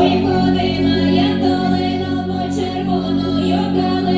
Виходи моя долина по червоною калину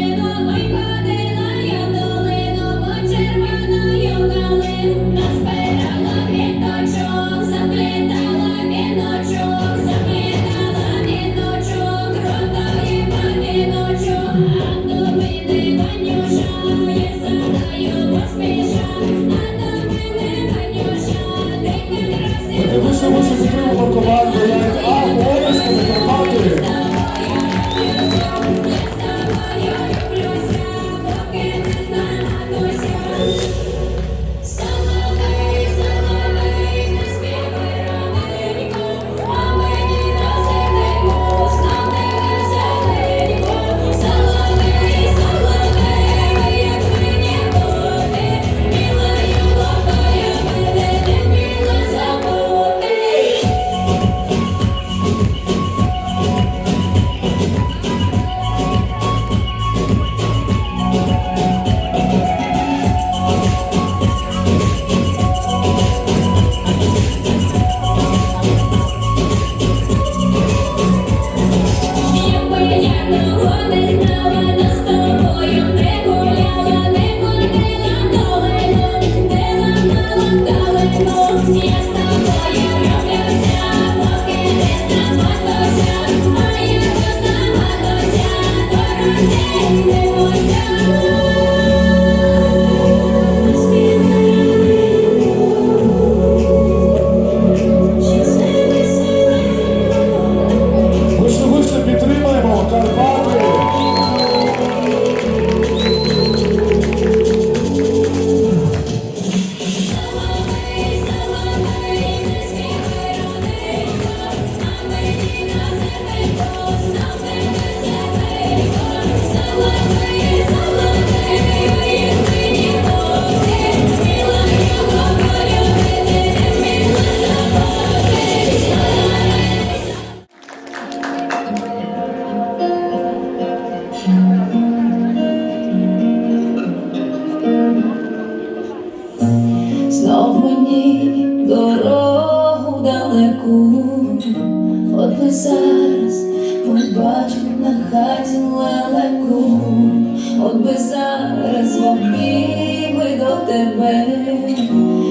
тебе,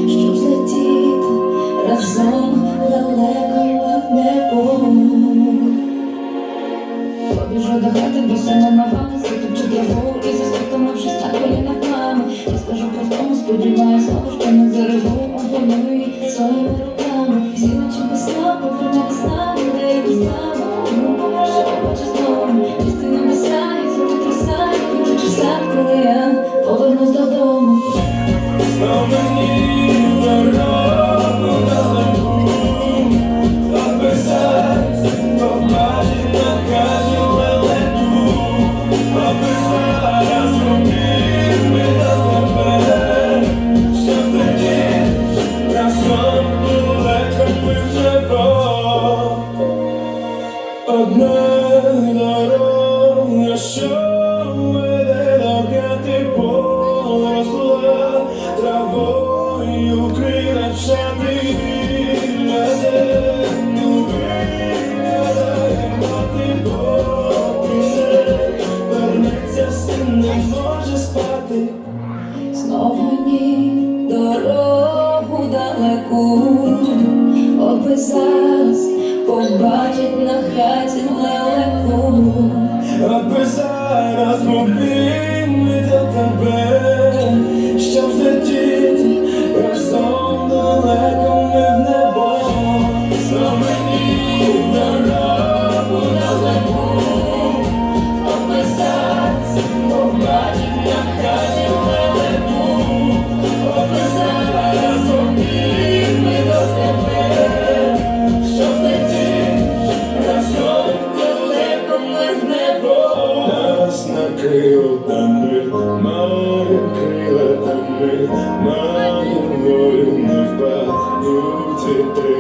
щоб злетіти разом далеко в небо. Побіжу до хати, бо сама ногами, затопчу траву і заступнувшись на коліна плами. Розкажу про тому, сподіваюся, що не зареву, опанує своїми на мою не впадуть три.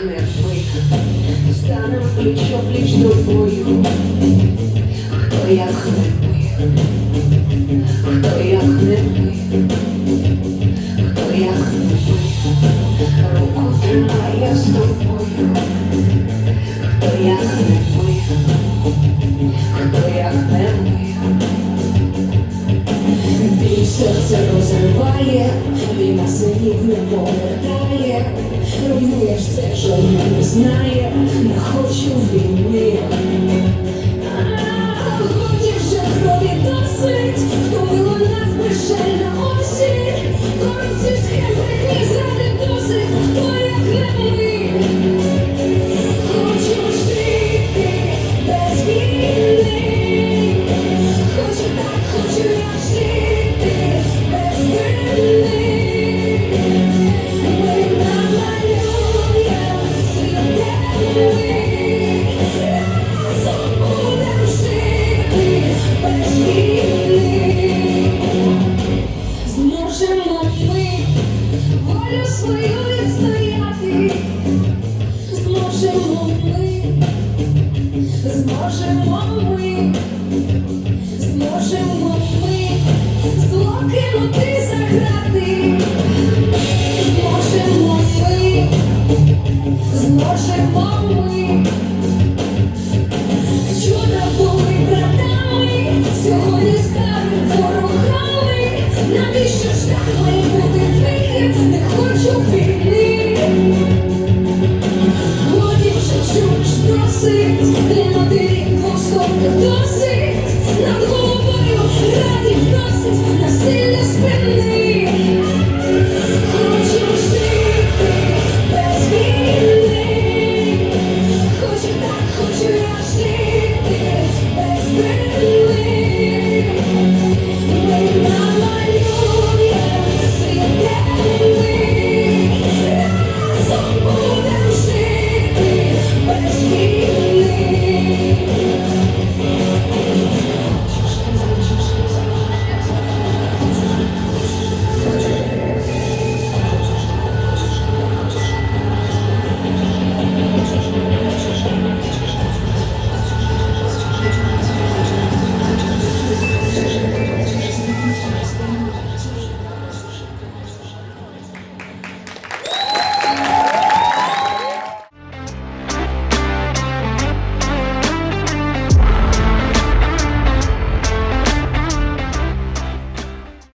пахне ми, станем плечо пліч тобою, хто як не ми, хто як не ми, хто як не ми, руку тримає з тобою. світ не повертає, руйнує все, що не знає, не хочу війни.